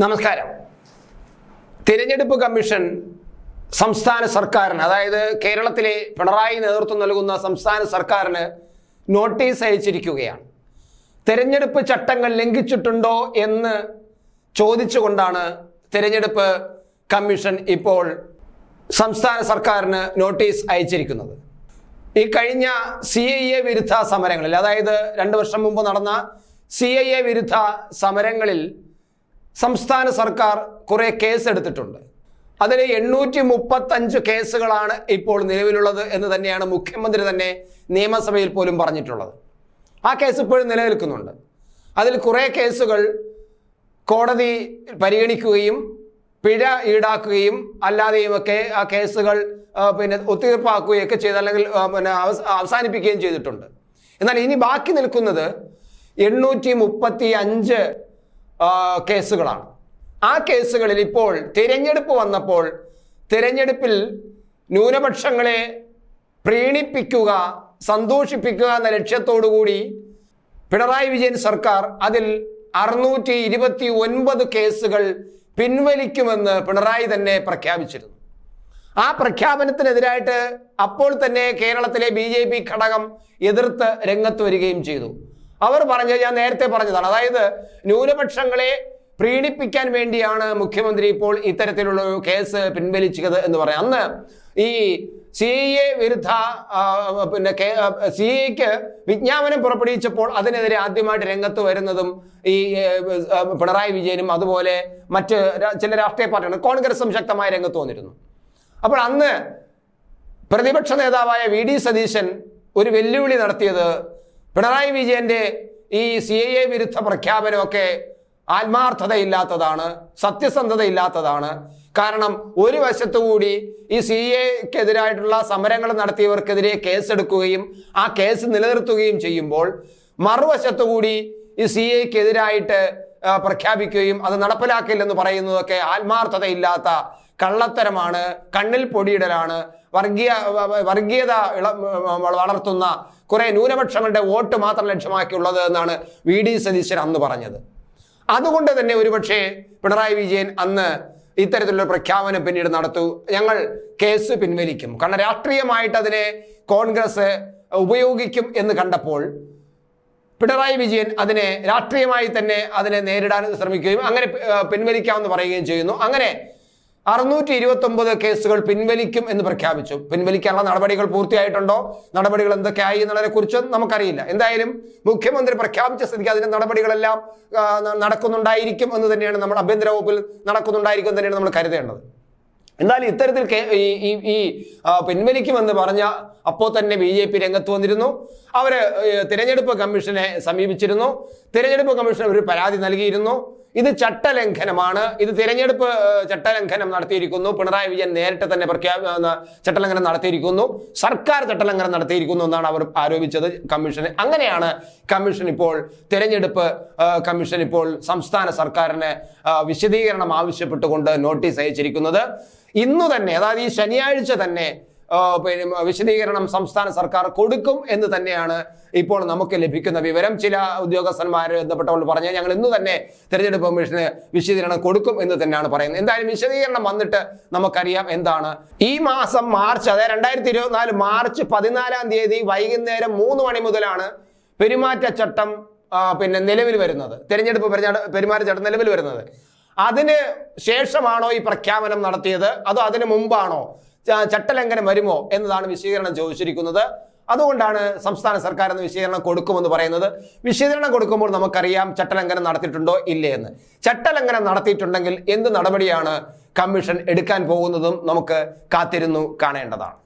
നമസ്കാരം. തിരഞ്ഞെടുപ്പ് കമ്മീഷൻ സംസ്ഥാന സർക്കാരിന് അതായത് കേരളത്തിലെ പിണറായി നേതൃത്വം നൽകുന്ന സംസ്ഥാന സർക്കാരിന് നോട്ടീസ് അയച്ചിരിക്കുകയാണ്. തിരഞ്ഞെടുപ്പ് ചട്ടങ്ങൾ ലംഘിച്ചിട്ടുണ്ടോ എന്ന് ചോദിച്ചുകൊണ്ടാണ് തിരഞ്ഞെടുപ്പ് കമ്മീഷൻ ഇപ്പോൾ സംസ്ഥാന സർക്കാരിന് നോട്ടീസ് അയച്ചിരിക്കുന്നത്. ഈ കഴിഞ്ഞ സി ഐ എ വിരുദ്ധ സമരങ്ങളിൽ അതായത് രണ്ട് വർഷം മുമ്പ് നടന്ന സി ഐ എ വിരുദ്ധ സമരങ്ങളിൽ സംസ്ഥാന സർക്കാർ കുറെ കേസ് എടുത്തിട്ടുണ്ട്. അതിൽ എണ്ണൂറ്റി മുപ്പത്തഞ്ച് കേസുകളാണ് ഇപ്പോൾ നിലവിലുള്ളത് എന്ന് തന്നെയാണ് മുഖ്യമന്ത്രി തന്നെ നിയമസഭയിൽ പോലും പറഞ്ഞിട്ടുള്ളത്. ആ കേസ് ഇപ്പോഴും നിലനിൽക്കുന്നുണ്ട്. അതിൽ കുറേ കേസുകൾ കോടതി പരിഗണിക്കുകയും പിഴ ഈടാക്കുകയും അല്ലാതെയുമൊക്കെ ആ കേസുകൾ പിന്നെ ഒത്തുതീർപ്പാക്കുകയും ഒക്കെ ചെയ്ത് അല്ലെങ്കിൽ പിന്നെ അവസാനിപ്പിക്കുകയും ചെയ്തിട്ടുണ്ട്. എന്നാൽ ഇനി ബാക്കി നിൽക്കുന്നത് എണ്ണൂറ്റി മുപ്പത്തി അഞ്ച് കേസുകളാണ്. ആ കേസുകളിൽ ഇപ്പോൾ തിരഞ്ഞെടുപ്പ് വന്നപ്പോൾ തിരഞ്ഞെടുപ്പിൽ ന്യൂനപക്ഷങ്ങളെ പ്രീണിപ്പിക്കുക സന്തോഷിപ്പിക്കുക എന്ന ലക്ഷ്യത്തോടു കൂടി പിണറായി വിജയൻ സർക്കാർ അതിൽ അറുന്നൂറ്റി ഇരുപത്തി ഒൻപത് കേസുകൾ പിൻവലിക്കുമെന്ന് പിണറായി തന്നെ പ്രഖ്യാപിച്ചിരുന്നു. ആ പ്രഖ്യാപനത്തിനെതിരായിട്ട് അപ്പോൾ തന്നെ കേരളത്തിലെ ബി ഘടകം എതിർത്ത് രംഗത്ത് വരികയും ചെയ്തു. അവർ പറഞ്ഞത് ഞാൻ നേരത്തെ പറഞ്ഞതാണ്. അതായത് ന്യൂനപക്ഷങ്ങളെ പ്രീണിപ്പിക്കാൻ വേണ്ടിയാണ് മുഖ്യമന്ത്രി ഇപ്പോൾ ഇത്തരത്തിലുള്ള കേസ് പിൻവലിച്ചത് എന്ന് പറയാം. അന്ന് ഈ സി എ വിരുദ്ധ ആ, പിന്നെ സി എക്ക് വിജ്ഞാപനം പുറപ്പെടുവിച്ചപ്പോൾ അതിനെതിരെ ആദ്യമായിട്ട് രംഗത്ത് വരുന്നതും ഈ പിണറായി വിജയനും അതുപോലെ മറ്റ് ചില രാഷ്ട്രീയ പാർട്ടികൾ കോൺഗ്രസും ശക്തമായ രംഗത്ത് വന്നിരുന്നു. അപ്പോൾ അന്ന് പ്രതിപക്ഷ നേതാവായ വി ഡി സതീശൻ ഒരു വെല്ലുവിളി നടത്തിയത് പിണറായി വിജയന്റെ ഈ സി എ വിരുദ്ധ പ്രഖ്യാപനമൊക്കെ ആത്മാർത്ഥതയില്ലാത്തതാണ് സത്യസന്ധതയില്ലാത്തതാണ്. കാരണം ഒരു വശത്തുകൂടി ഈ സി എക്കെതിരായിട്ടുള്ള സമരങ്ങൾ നടത്തിയവർക്കെതിരെ കേസെടുക്കുകയും ആ കേസ് നിലനിർത്തുകയും ചെയ്യുമ്പോൾ മറുവശത്തു കൂടി ഈ സി എക്കെതിരായിട്ട് പ്രഖ്യാപിക്കുകയും അത് നടപ്പിലാക്കില്ലെന്ന് പറയുന്നതൊക്കെ ആത്മാർത്ഥതയില്ലാത്ത കള്ളത്തരമാണ് കണ്ണിൽ പൊടിയിടലാണ് വർഗീയ വർഗീയത വളർത്തുന്ന കുറെ ന്യൂനപക്ഷങ്ങളുടെ വോട്ട് മാത്രം ലക്ഷ്യമാക്കിയുള്ളത് എന്നാണ് വി ഡി സതീശൻ അന്ന് പറഞ്ഞത്. അതുകൊണ്ട് തന്നെ ഒരുപക്ഷെ പിണറായി വിജയൻ അന്ന് ഇത്തരത്തിലുള്ള പ്രഖ്യാപനം പിന്നീട് നടത്തു. ഞങ്ങൾ കേസ് പിൻവലിക്കും. കാരണം രാഷ്ട്രീയമായിട്ട് അതിനെ കോൺഗ്രസ് ഉപയോഗിക്കും എന്ന് കണ്ടപ്പോൾ പിണറായി വിജയൻ അതിനെ രാഷ്ട്രീയമായി തന്നെ അതിനെ നേരിടാൻ ശ്രമിക്കുകയും അങ്ങനെ പിൻവലിക്കാമെന്ന് പറയുകയും ചെയ്യുന്നു. അങ്ങനെ അറുന്നൂറ്റി ഇരുപത്തി ഒമ്പത് കേസുകൾ പിൻവലിക്കും എന്ന് പ്രഖ്യാപിച്ചു. പിൻവലിക്കാനുള്ള നടപടികൾ പൂർത്തിയായിട്ടുണ്ടോ? നടപടികൾ എന്തൊക്കെയായി എന്നുള്ളതിനെ കുറിച്ച് നമുക്കറിയില്ല. എന്തായാലും മുഖ്യമന്ത്രി പ്രഖ്യാപിച്ച സ്ഥിതിക്ക് അതിന്റെ നടപടികളെല്ലാം നടക്കുന്നുണ്ടായിരിക്കും എന്ന് തന്നെയാണ് നമ്മൾ ആഭ്യന്തര വകുപ്പിൽ നടക്കുന്നുണ്ടായിരിക്കും തന്നെയാണ് നമ്മൾ കരുതേണ്ടത്. എന്നാൽ ഇത്തരത്തിൽ ഈ ഈ പിൻവലിക്കുമെന്ന് പറഞ്ഞ അപ്പോൾ തന്നെ ബി ജെ പി രംഗത്ത് വന്നിരുന്നു. അവർ തിരഞ്ഞെടുപ്പ് കമ്മീഷനെ സമീപിച്ചിരുന്നു. തിരഞ്ഞെടുപ്പ് കമ്മീഷൻ ഒരു പരാതി നൽകിയിരുന്നു. ഇത് ചട്ടലംഘനമാണ്. ഇത് തിരഞ്ഞെടുപ്പ് ചട്ടലംഘനം നടത്തിയിരിക്കുന്നു. പിണറായി വിജയൻ നേരിട്ട് തന്നെ പ്രഖ്യാപ ചട്ടലംഘനം നടത്തിയിരിക്കുന്നു. സർക്കാർ ചട്ടലംഘനം നടത്തിയിരിക്കുന്നു എന്നാണ് അവർ ആരോപിച്ചത് കമ്മീഷന്. അങ്ങനെയാണ് കമ്മീഷൻ ഇപ്പോൾ തിരഞ്ഞെടുപ്പ് കമ്മീഷൻ ഇപ്പോൾ സംസ്ഥാന സർക്കാരിന് വിശദീകരണം ആവശ്യപ്പെട്ടുകൊണ്ട് നോട്ടീസ് അയച്ചിരിക്കുന്നത്. ഇന്നു തന്നെ അതായത് ഈ ശനിയാഴ്ച തന്നെ വിശദീകരണം സംസ്ഥാന സർക്കാർ കൊടുക്കും എന്ന് തന്നെയാണ് ഇപ്പോൾ നമുക്ക് ലഭിക്കുന്ന വിവരം. ചില ഉദ്യോഗസ്ഥന്മാരെ ബന്ധപ്പെട്ടവർ പറഞ്ഞു ഞങ്ങൾ ഇന്ന് തന്നെ തെരഞ്ഞെടുപ്പ് കമ്മീഷന് വിശദീകരണം കൊടുക്കും എന്ന് തന്നെയാണ് പറയുന്നത്. എന്തായാലും വിശദീകരണം വന്നിട്ട് നമുക്കറിയാം എന്താണ്. ഈ മാസം മാർച്ച് അതായത് രണ്ടായിരത്തി ഇരുപത്തിനാല് മാർച്ച് പതിനാലാം തീയതി വൈകുന്നേരം മൂന്ന് മണി മുതലാണ് പെരുമാറ്റച്ചട്ടം പിന്നെ നിലവിൽ വരുന്നത്. തെരഞ്ഞെടുപ്പ് പെരുമാറ്റച്ചട്ടം നിലവിൽ വരുന്നത്. അതിന് ശേഷമാണോ ഈ പ്രഖ്യാപനം നടത്തിയത്? അതോ അതിന് മുമ്പാണോ? ചട്ടലംഘനം വരുമോ എന്നതാണ് വിശദീകരണം ചോദിച്ചിരിക്കുന്നത്. അതുകൊണ്ടാണ് സംസ്ഥാന സർക്കാർ എന്ന് വിശദീകരണം കൊടുക്കുമെന്ന് പറയുന്നത്. വിശദീകരണം കൊടുക്കുമ്പോൾ നമുക്കറിയാം ചട്ടലംഘനം നടത്തിയിട്ടുണ്ടോ ഇല്ലേ എന്ന്. ചട്ടലംഘനം നടത്തിയിട്ടുണ്ടെങ്കിൽ എന്ത് നടപടിയാണ് കമ്മീഷൻ എടുക്കാൻ പോകുന്നതും നമുക്ക് കാത്തിരുന്നു കാണേണ്ടതാണ്.